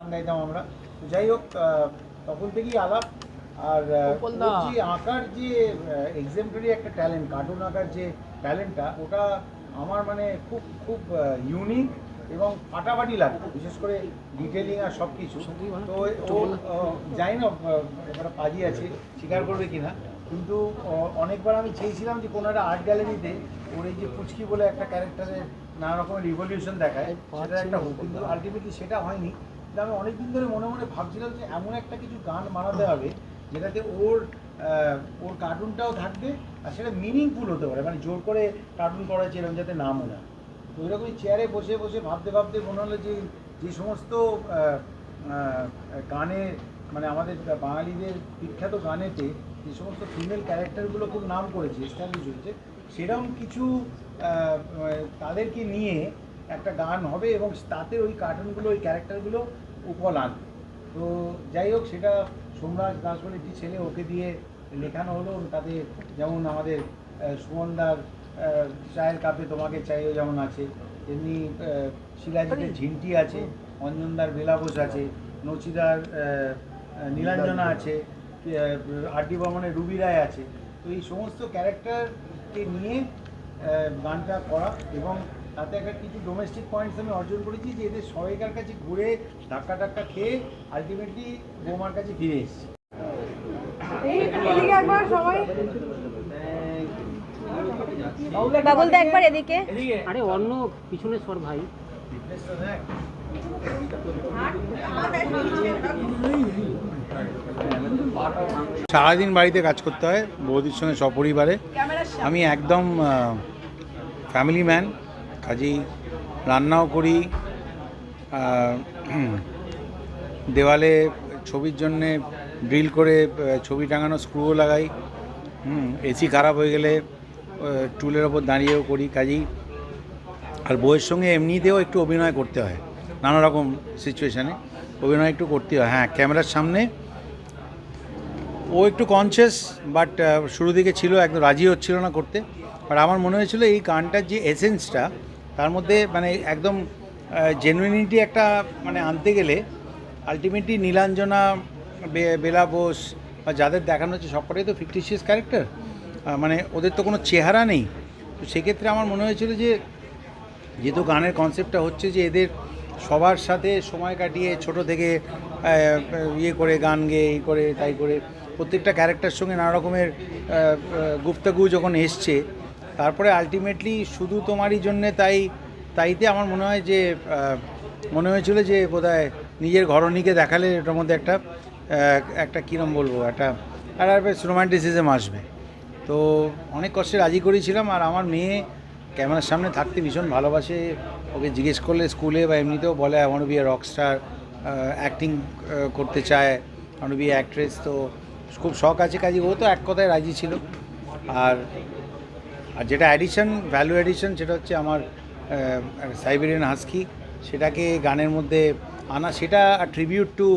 গাইতাম আমরা। তো যাই হোক তখন থেকেই আলাপ। আর যে আঁকার যে এক্সাম্পলারি একটা ট্যালেন্ট কার্টুন আঁকার যে ট্যালেন্টটা ওটা আমার মানে খুব খুব ইউনিক এবং ফাটাফাটি লাগে বিশেষ করে ডিটেলিং আর সব কিছু তো ও জানি না একটা পাজি আছে স্বীকার করবে কিনা। কিন্তু অনেকবার আমি চেয়েছিলাম যে কোনো একটা আর্ট গ্যালারিতে ওর এই যে পুচকি বলে একটা ক্যারেক্টারের নানা রকমের রিভলিউশন দেখায় সেটা একটা হোক। কিন্তু আলটিমেটলি সেটা হয়নি। কিন্তু আমি অনেকদিন ধরে মনে মনে ভাবছিলাম যে এমন একটা কিছু গান বানাতে হবে যেটাতে ওর ওর কার্টুনটাও থাকবে আর সেটা মিনিংফুল হতে পারে। মানে জোর করে কার্টুন করা ছিল যাতে না মনে হয়। তো ওইরকমই চেয়ারে বসে বসে ভাবতে ভাবতে মনে হলো যে যে সমস্ত গানে মানে আমাদের বাঙালিদের বিখ্যাত গানেতে যে সমস্ত ফিমেল ক্যারেক্টারগুলো খুব নাম করেছে এস্টাবলিশ হয়েছে, সেরকম কিছু তাদেরকে নিয়ে একটা গান হবে এবং তাতে ওই কার্টুনগুলো ওই ক্যারেক্টারগুলো উপল আনবে তো যাই হোক সেটা সোমরাজ দাস বলে একটি ছেলে ওকে দিয়ে লেখানো হলো। তাতে যেমন আমাদের সুমনদার চায়ের কাপে তোমাকে চাইও যেমন আছে তেমনি আহ, শিলাজিতের ঝিন্টি আছে অঞ্জনদার বেলাবোস আছে নচিদার নীলাঞ্জনা আছে আর ডি বর্মনের রুবি রায় আছে। তো এই সমস্ত ক্যারেক্টারকে নিয়ে গানটা করা এবং তাতে একটা কিছু ডোমেস্টিক পয়েন্টস আমি অর্জন করেছি যে এদের সবাইকার কাছে ঘুরে ধাক্কা টাক্কা খেয়ে আলটিমেটলি বৌমার কাছে ফিরে এসেছি। এদিকে একবার সবাই। বাবুল দা একবার এদিকে। আরে অন্য পিছনে সর ভাই। সারাদিন বাড়িতে কাজ করতে হয় বৌদির সঙ্গে সপরিবারে। আমি একদম ফ্যামিলি ম্যান কাজেই রান্নাও করি দেওয়ালে ছবির জন্যে ড্রিল করে ছবি টাঙানো স্ক্রুও লাগাই, হুম, এসি খারাপ হয়ে গেলে টুলের ওপর দাঁড়িয়েও করি কাজেই। আর বইয়ের সঙ্গে এমনিতেও একটু অভিনয় করতে হয়, নানা রকম সিচুয়েশানে অভিনয় একটু করতে হয় হ্যাঁ ক্যামেরার সামনে। ও একটু কনসিয়াস বাট শুরু দিকে ছিল, একদম রাজি হচ্ছিল না করতে। বাট আমার মনে হয়েছিল এই গানটার যে এসেন্সটা তার মধ্যে মানে একদম জেনুইনিটি একটা মানে আনতে গেলে আলটিমেটলি নীলাঞ্জনা বেলা বোস বা যাদের দেখানো হচ্ছে সবকটাই তো ফিফটিশিয়াস ক্যারেক্টার মানে ওদের তো কোনো চেহারা নেই। তো সেক্ষেত্রে আমার মনে হয়েছিল যে, যেহেতু গানের কনসেপ্টটা হচ্ছে যে এদের সবার সাথে সময় কাটিয়ে ছোট থেকে ইয়ে করে গান গেয়ে করে তাই করে প্রত্যেকটা ক্যারেক্টার সঙ্গে নানা রকমের গুপ্তাগু যখন এসছে তারপরে আলটিমেটলি শুধু তোমারই জন্যে তাই, তাইতে আমার মনে হয় যে মনে হয়েছিল যে বোধহয় নিজের ঘরণীকে দেখালে এটার মধ্যে একটা একটা কীরম বলব, একটা একটা বেশ রোমান্টিসিজম আসবে। তো অনেক কষ্টে রাজি করেছিলাম, আর আমার মেয়ে ক্যামেরার সামনে থাকতে ভীষণ ভালোবাসে। ওকে জিজ্ঞেস করলে স্কুলে বা এমনিতেও বলে আমার বি রক স্টার অ্যাক্টিং করতে চায় আমার বি অ্যাক্ট্রেস তো খুব শখ আছে কাজে, ও তো এক কথায় রাজি ছিল। আর আর যেটা অ্যাডিশন ভ্যালু অ্যাডিশন সেটা হচ্ছে আমার সাইবেরিয়ান হাস্কি সেটাকে গানের মধ্যে আনা, সেটা ট্রিবিউট টু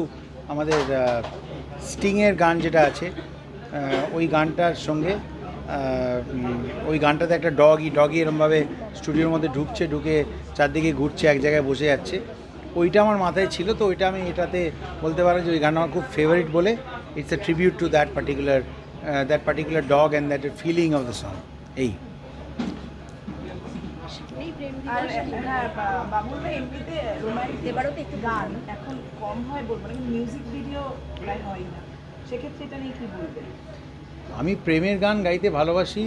আমাদের স্টিংয়ের গান যেটা আছে ওই গানটার সঙ্গে ওই গানটাতে একটা ডগই ডগই এরমভাবে স্টুডিওর মধ্যে ঢুকছে, ঢুকে চারদিকে ঘুরছে, এক জায়গায় বসে যাচ্ছে। ওইটা আমার মাথায় ছিল, তো ওইটা আমি এটাতে বলতে পারো যে ওই গান আমার খুব ফেভারিট বলে। It's a tribute to that particular that particular dog and that feeling of the song এই। আর হ্যাঁ বা- এমনিতে রোমান্টিক এবারও তো একটু গান এখন কম হয় বলব না মিউজিক ভিডিও প্রায় হয় না। সেক্ষেত্রে এটা নিয়ে কি বলবেন? আমি প্রেমের গান গাইতে ভালোবাসি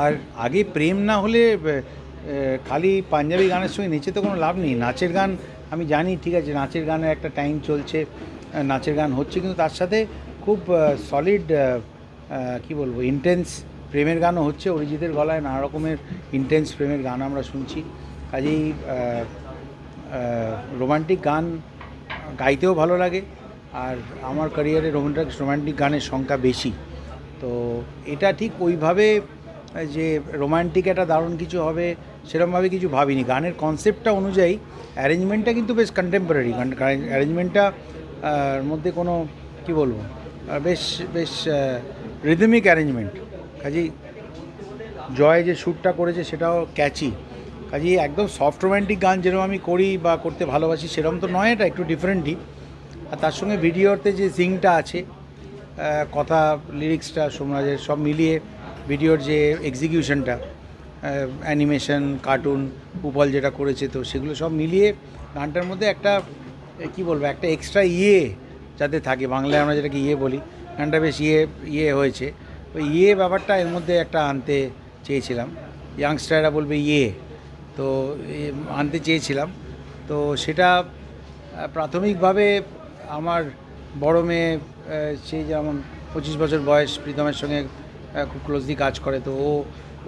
আর আগে প্রেম না হলে খালি পাঞ্জাবি গানের সঙ্গে নেচে তো কোনো লাভ নেই। নাচের গান আমি জানি ঠিক আছে নাচের গানের একটা টাইম চলছে নাচের গান হচ্ছে কিন্তু তার সাথে খুব সলিড কি বলব ইন্টেন্স প্রেমের গানও হচ্ছে, অরিজিতের গলায় নানা রকমের ইন্টেন্স প্রেমের গান আমরা শুনছি। কাজেই রোমান্টিক গান গাইতেও ভালো লাগে, আর আমার ক্যারিয়ারে রোমান্টিক রোমান্টিক গানের সংখ্যা বেশি। তো এটা ঠিক ওইভাবে, যে রোমান্টিক একটা দারুণ কিছু হবে সেরকমভাবে কিছু ভাবিনি। গানের কনসেপ্টটা অনুযায়ী অ্যারেঞ্জমেন্টটা কিন্তু বেশ কন্টেম্পোরারি অ্যারেঞ্জমেন্টটা মধ্যে কোনো, কি বলব বেশ বেশ রিদমিক অ্যারেঞ্জমেন্ট কাজেই জয় যে শ্যুটটা করেছে সেটাও ক্যাচি কাজেই একদম সফট রোম্যান্টিক গান যেরকম আমি করি বা করতে ভালোবাসি, সেরকম তো নয়, এটা একটু ডিফারেন্টই আর তার সঙ্গে ভিডিওতে যে সিংটা আছে কথা লিরিক্সটা সোমরাজের সব মিলিয়ে ভিডিওর যে এক্সিকিউশনটা অ্যানিমেশন কার্টুন উপল যেটা করেছে, তো সেগুলো সব মিলিয়ে গানটার মধ্যে একটা কি বলব, একটা এক্সট্রা ইয়ে যাতে থাকে। বাংলায় আমরা যেটাকে ইয়ে বলি, গানটা বেশ ইয়ে ইয়ে হয়েছে। ওই ইয়ে ব্যাপারটা এর মধ্যে একটা আনতে চেয়েছিলাম। ইয়াংস্টাররা বলবে ইয়ে। তো আনতে চেয়েছিলাম। তো সেটা প্রাথমিকভাবে আমার বড় মেয়ে সে যেমন পঁচিশ বছর বয়স, প্রীতমের সঙ্গে খুব ক্লোজলি কাজ করে, তো ও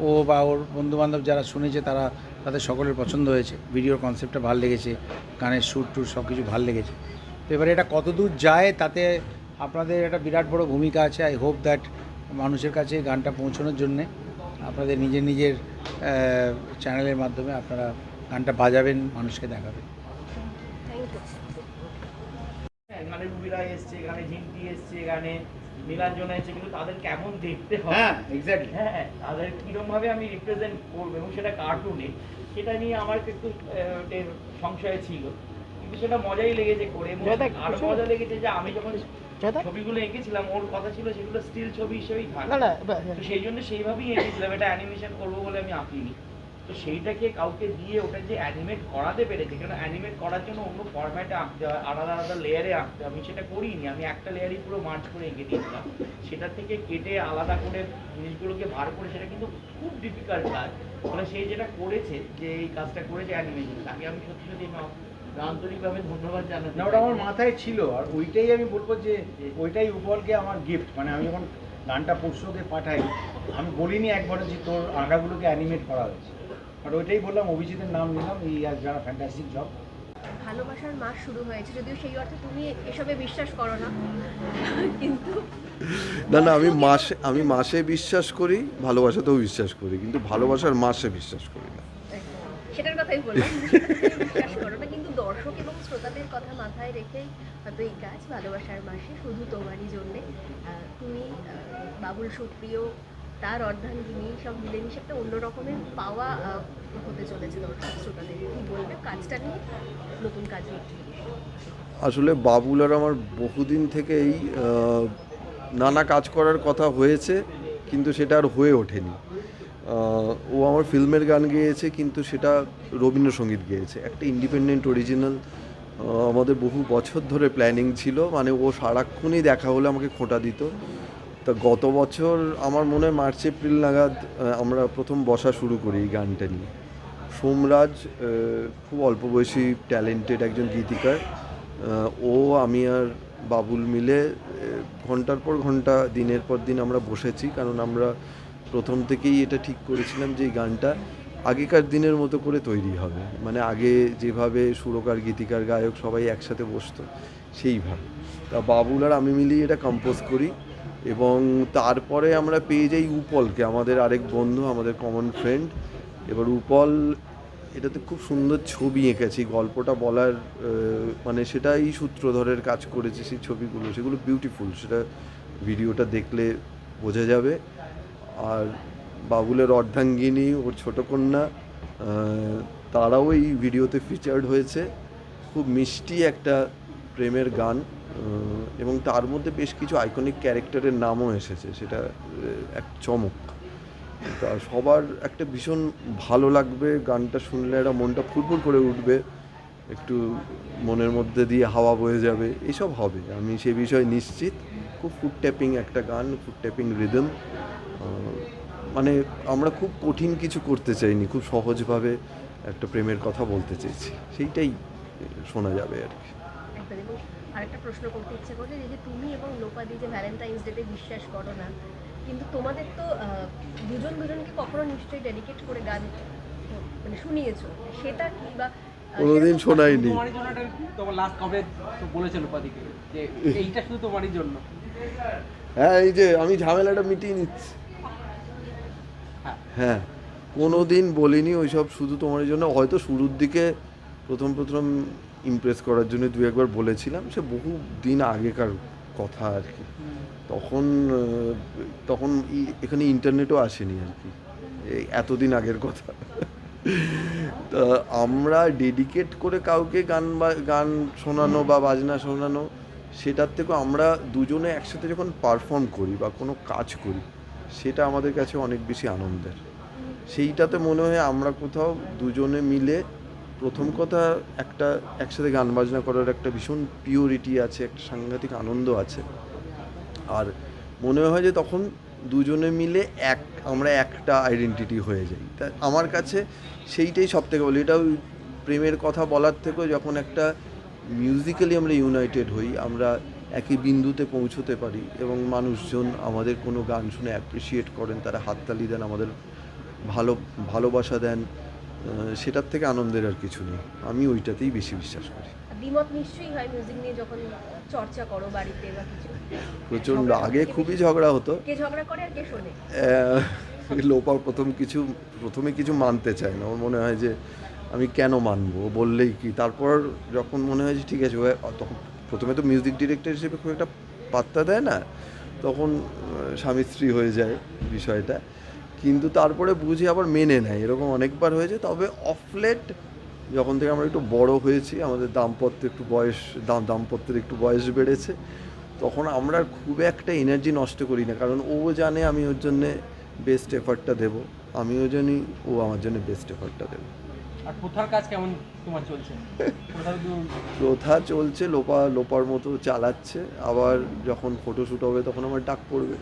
ও বা ওর বন্ধুবান্ধব যারা শুনেছে তারা তাদের সকলের পছন্দ হয়েছে। ভিডিওর কনসেপ্টটা ভালো লেগেছে, গানের সুর টুর সব কিছু ভালো লেগেছে। তো এবারে এটা কতদূর যায় তাতে আপনাদের একটা বিরাট বড় ভূমিকা আছে। আই হোপ দ্যাট মানুষের কাছে গানটা পৌঁছানোর জন্যে আপনাদের নিজের নিজের চ্যানেলের মাধ্যমে আপনারা গানটা বাজাবেন মানুষকে দেখাবেন। গানে রুবিরা এসছে গানে ঝিন্টি এসছে গানে নীলাঞ্জনা এসছে কিন্তু তাদের কেমন দেখতে হয়? হ্যাঁ এক্স্যাক্টলি হ্যাঁ তাদের কিরম ভাবে আমি রিপ্রেজেন্ট করব এবং সেটা কার্টুনে সেটা নিয়ে আমার একটু সংশয় ছিল। সেটা মজাই লেগেছে করে। আরও মজা লেগেছে যে আমি যখন ছবিগুলো এঁকেছিলাম ওর কথা ছিল সেগুলো স্টিল ছবি হিসেবেই থাকে। তো সেই জন্য সেইভাবেই এঁকেছিলাম। এটা অ্যানিমেশন করব বলে আমি আঁকিনি। তো সেইটাকে কাউকে দিয়ে ওটা যে অ্যানিমেট করাতে পেরেছে কেন অ্যানিমেট করার জন্য অন্য ফরম্যাটে আঁকতে হয় আলাদা আলাদা লেয়ারে আঁকতে হয়। আমি সেটা করিনি আমি একটা লেয়ারই পুরো মার্চ করে এঁকে দিয়েছিলাম। সেটা থেকে কেটে আলাদা করে জিনিসগুলোকে বার করে সেটা কিন্তু খুব ডিফিকাল্ট কাজ। মানে সেই যেটা করেছে যে এই কাজটা করেছে অ্যানিমেশন তাকে আমি সত্যি সত্যি আন্তরিকভাবে ধন্যবাদ জানাতে না ওটা আমার মাথায় ছিল আর ওইটাই আমি বলব যে ওইটাই উপলকে আমার গিফট মানে আমি যখন গানটা পরশুকে পাঠাই আমি বলিনি একবারও যে তোর আঁকাগুলোকে অ্যানিমেট করা হয়েছে। আর ওইটাই বললাম অভিজিতের নাম নিলাম এই আর যারা ফ্যান্টাস্টিক জব ভালোবাসার মাস শুরু হয়েছে যদিও সেই অর্থে তুমি এসবে বিশ্বাস করো না। কিন্তু না না আমি মাসে আমি মাসে বিশ্বাস করি ভালোবাসাতেও বিশ্বাস করি কিন্তু ভালোবাসার মাসে বিশ্বাস করি না। সেটার কথাই বললাম বিশ্বাস করো না কিন্তু দর্শক এবং শ্রোতাদের কথা মাথায় রেখেই হয়তো এই কাজ ভালোবাসার মাসে শুধু তোমারই জন্যে। তুমি বাবুল সুপ্রিয় তার অর্ধাঙ্গিনী সব মিলেমিশে একটা অন্য রকমের পাওয়া হতে চলেছে দর্শক শ্রোতাদের। কি বলবে কাজটা নিয়ে? নতুন কাজ আসলে বাবুল আর আমার বহুদিন থেকেই আহ, নানা কাজ করার কথা হয়েছে কিন্তু সেটা আর হয়ে ওঠেনি। ও আমার ফিল্মের গান গেয়েছে, কিন্তু সেটা রবীন্দ্রসঙ্গীত গেয়েছে। একটা ইন্ডিপেন্ডেন্ট অরিজিনাল আমাদের বহু বছর ধরে প্ল্যানিং ছিল মানে ও সারাক্ষণই দেখা হলে আমাকে খোঁটা দিত। তা গত বছর আমার মনে হয় মার্চ, এপ্রিল নাগাদ আমরা প্রথম বসা শুরু করি এই গানটা নিয়ে। সোমরাজ খুব অল্প বয়সী ট্যালেন্টেড একজন গীতিকার। ও, আমি আর বাবুল মিলে ঘণ্টার পর ঘণ্টা, দিনের পর দিন আমরা বসেছি, কারণ আমরা প্রথম থেকেই এটা ঠিক করেছিলাম যে এই গানটা আগেকার দিনের মতো করে তৈরি হবে। মানে আগে যেভাবে সুরকার, গীতিকার, গায়ক সবাই একসাথে বসতো, সেইভাবে। তা বাবুল আর আমি মিলিয়ে এটা কম্পোজ করি এবং তারপরে আমরা পেয়ে যাই উপলকে। আমাদের আরেক বন্ধু, আমাদের কমন ফ্রেন্ড এবার উপল এটাতে খুব সুন্দর ছবি এঁকেছি। গল্পটা বলার মানে সেটাই সূত্রধরের কাজ করেছে সেই ছবিগুলো। সেগুলো বিউটিফুল সেটা ভিডিওটা দেখলে বোঝা যাবে। আর বাবুলের অর্ধাঙ্গিনী, ওর ছোট কন্যা তারাও এই ভিডিওতে ফিচার্ড হয়েছে। খুব মিষ্টি একটা প্রেমের গান এবং তার মধ্যে বেশ কিছু আইকনিক ক্যারেক্টারের নামও এসেছে, সেটা এক চমক। তা সবার একটা ভীষণ ভালো লাগবে, গানটা শুনলে একটা মনটা ফুরফুর করে উঠবে, একটু মনের মধ্যে দিয়ে হাওয়া বয়ে যাবে, এসব হবে, আমি সে বিষয়ে নিশ্চিত। খুব ফুড ট্যাপিং একটা গান ফুড ট্যাপিং রিদম মানে আমরা খুব কঠিন কিছু করতে চাইনি খুব সহজভাবে একটা প্রেমের কথা বলতে চেয়েছি। সেইটাই শোনা যাবে আর কি। একদম আরেকটা প্রশ্ন করতে ইচ্ছে করছে যে তুমি এবং লোপাদি যে ভ্যালেন্টাইন্স ডেতে বিশ্বাস করো না কিন্তু তোমাদের তো দুজন দুজনকে কখনো নিশ্চয়ই ডেডিকেট করে গান মানে শুনিয়েছো সেটা কি বা কোনোদিন শোনাইনি জন্যটা তোমার লাস্ট কবে তো বলেছিল উপাধিকে যে এইটা শুধু তোমারই জন্য। হ্যাঁ এই যে আমি ঝামেলাটা মিটিয়ে নিচ্ছি। হ্যাঁ। কোনো দিন বলিনি ওইসব শুধু তোমার জন্য। হয়তো শুরুর দিকে প্রথম প্রথম ইমপ্রেস করার জন্য দু একবার বলেছিলাম, সে বহু দিন আগেকার কথা আর কি। তখন তখন এখানে ইন্টারনেটও আসেনি আর কি। এতদিন আগের কথা। তা আমরা ডেডিকেট করে কাউকে গান বা, গান শোনানো বা বাজনা শোনানো সেটার থেকেও আমরা দুজনে একসাথে যখন পারফর্ম করি বা কোনো কাজ করি, সেটা আমাদের কাছে অনেক বেশি আনন্দের। সেইটাতে মনে হয় আমরা কোথাও দুজনে মিলে প্রথম কথা একটা একসাথে গান বাজনা করার একটা ভীষণ পিওরিটি আছে, একটা সাংঘাতিক আনন্দ আছে। আর মনে হয় যে তখন দুজনে মিলে এক, আমরা একটা আইডেন্টিটি হয়ে যাই। তা আমার কাছে সেইটাই সব থেকে বলি এটা প্রেমের কথা বলার থেকেও যখন একটা মিউজিক্যালি আমরা ইউনাইটেড হই আমরা একই বিন্দুতে পৌঁছতে পারি এবং মানুষজন আমাদের কোনো গান শুনে অ্যাপ্রিসিয়েট করেন তারা হাততালি দেন আমাদের ভালো ভালোবাসা দেন সেটার থেকে আনন্দের আর কিছু নেই। আমি ওইটাতেই বেশি বিশ্বাস করি। দ্বিমত নিশ্চয়ই হয় মিউজিক নিয়ে যখন চর্চা করো বাড়িতে বা কিছু? প্রচণ্ড আগে খুবই ঝগড়া হতো। কে ঝগড়া করে আর কে শোনে? লোপা প্রথম কিছু প্রথমে কিছু মানতে চায় না। ওর মনে হয় যে আমি কেন মানবো? বললেই কি? তারপর যখন মনে হয় যে ঠিক আছে তখন প্রথমে তো মিউজিক ডিরেক্টর হিসেবে খুব একটা পাত্তা দেয় না, তখন স্বামী স্ত্রী হয়ে যায় বিষয়টা। কিন্তু তারপরে বুঝি আবার মেনে নেয়। এরকম অনেকবার হয়েছে। তবে অফলেট যখন থেকে আমরা একটু বড় হয়েছি, আমাদের দাম্পত্য একটু বয়স, দাম, দাম্পত্যের একটু বয়স বেড়েছে, তখন আমরা খুব একটা এনার্জি নষ্ট করি না। কারণ ও জানে আমি ওর জন্যে বেস্ট এফার্টটা দেবো। আমিও জানি ও আমার জন্য বেস্ট এফার্টটা দেবো। চলছে? প্রথা চলছে, লোপা, লোপার মতো চালাচ্ছে, আবার যখন ফটোশ্যুট হবে তখন আমার ডাক পড়বে।